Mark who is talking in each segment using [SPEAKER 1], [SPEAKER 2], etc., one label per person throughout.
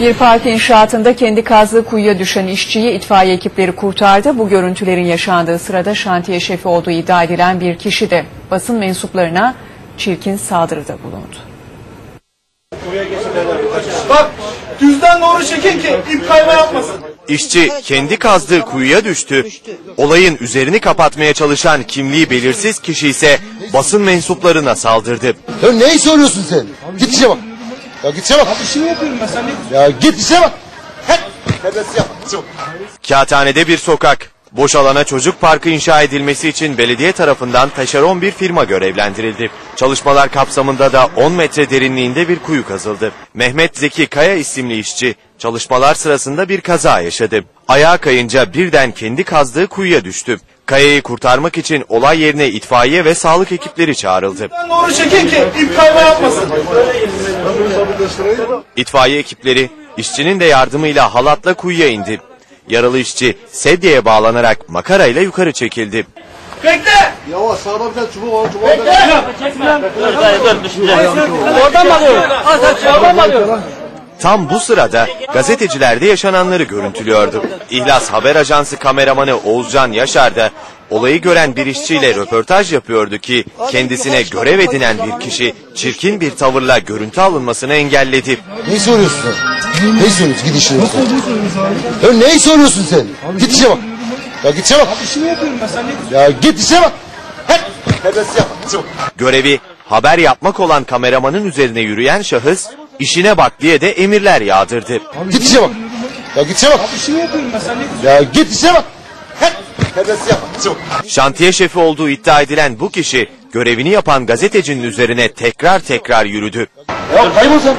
[SPEAKER 1] Bir park inşaatında kendi kazdığı kuyuya düşen işçiyi itfaiye ekipleri kurtardı. Bu görüntülerin yaşandığı sırada şantiye şefi olduğu iddia edilen bir kişi de basın mensuplarına çirkin saldırıda bulundu.
[SPEAKER 2] Bak düzden doğru çekin ki ip kayma yapmasın.
[SPEAKER 3] İşçi kendi kazdığı kuyuya düştü. Olayın üzerini kapatmaya çalışan kimliği belirsiz kişi ise basın mensuplarına saldırdı.
[SPEAKER 4] Ya neyi soruyorsun sen? Git işe bak. Ya git işe bak.
[SPEAKER 2] İşimi yapıyorum ben sen ne
[SPEAKER 4] Ya git işe bak. Hep. Yap. Çok.
[SPEAKER 3] Kağıthane'de bir sokak. Boş alana çocuk parkı inşa edilmesi için belediye tarafından taşeron bir firma görevlendirildi. Çalışmalar kapsamında da 10 metre derinliğinde bir kuyu kazıldı. Mehmet Zeki Kaya isimli işçi çalışmalar sırasında bir kaza yaşadı. Ayağa kayınca birden kendi kazdığı kuyuya düştü. Kayayı kurtarmak için olay yerine itfaiye ve sağlık ekipleri çağrıldı.
[SPEAKER 2] Doğru çekin ki ip kayma yapmasın.
[SPEAKER 3] İtfaiye ekipleri işçinin de yardımıyla halatla kuyuya indi. Yaralı işçi sedyeye bağlanarak makarayla yukarı çekildi.
[SPEAKER 2] Bekle.
[SPEAKER 4] Yavaş sağda bir tane çubuk var. Çubuk
[SPEAKER 3] Tam bu sırada gazeteciler de yaşananları görüntülüyordu. İhlas Haber Ajansı kameramanı Oğuzcan Yaşar da olayı gören bir işçiyle röportaj yapıyordu ki kendisine görev edinen bir kişi çirkin bir tavırla görüntü alınmasını engelledi.
[SPEAKER 4] Neyi soruyorsun? Neyi soruyorsun? Git işine bak. Ya neyi soruyorsun sen? Git işe bak. Ya git işe bak.
[SPEAKER 2] İşimi yapıyorum ben sen ne
[SPEAKER 4] Ya git işe bak. Hep. Yap.
[SPEAKER 3] Görevi haber yapmak olan kameramanın üzerine yürüyen şahıs işine bak diye de emirler yağdırdı.
[SPEAKER 4] Git işe bak. Ya git işe bak.
[SPEAKER 2] İşimi yapıyorum ben sen ne
[SPEAKER 4] Ya git işe bak. Hep. Tebessü yap. Çok.
[SPEAKER 3] Şantiye şefi olduğu iddia edilen bu kişi görevini yapan gazetecinin üzerine tekrar tekrar yürüdü.
[SPEAKER 4] Ya kaybol sen.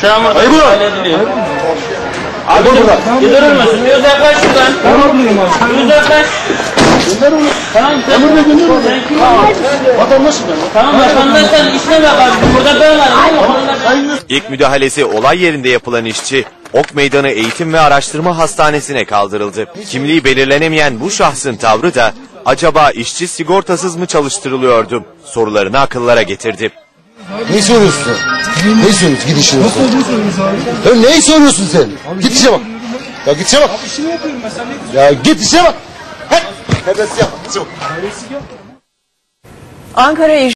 [SPEAKER 5] Şu an burada
[SPEAKER 4] Kaybol.
[SPEAKER 5] hallediliyor.
[SPEAKER 4] Kaybol burada.
[SPEAKER 5] Gider olmasın. Bir uzaklaş şuradan. Bir uzaklaş. Tamam sen burada Sen kim?
[SPEAKER 4] Vatandaşım ben.
[SPEAKER 5] Tamam vatandaş sen işine bak abi. Burada ben varım.
[SPEAKER 3] İlk müdahalesi olay yerinde yapılan işçi Ok Meydanı Eğitim ve Araştırma Hastanesi'ne kaldırıldı. Kimliği belirlenemeyen bu şahsın tavrı da acaba işçi sigortasız mı çalıştırılıyordu sorularını akıllara getirdi.
[SPEAKER 4] Neyi soruyorsun? Neyi soruyorsun? Git işine bak. Ya neyi soruyorsun sen? Git işe bak. Ya git işe bak.
[SPEAKER 2] İşimi yapıyorum ben sen ne
[SPEAKER 4] Ya git işe bak. Çok.
[SPEAKER 1] Ankara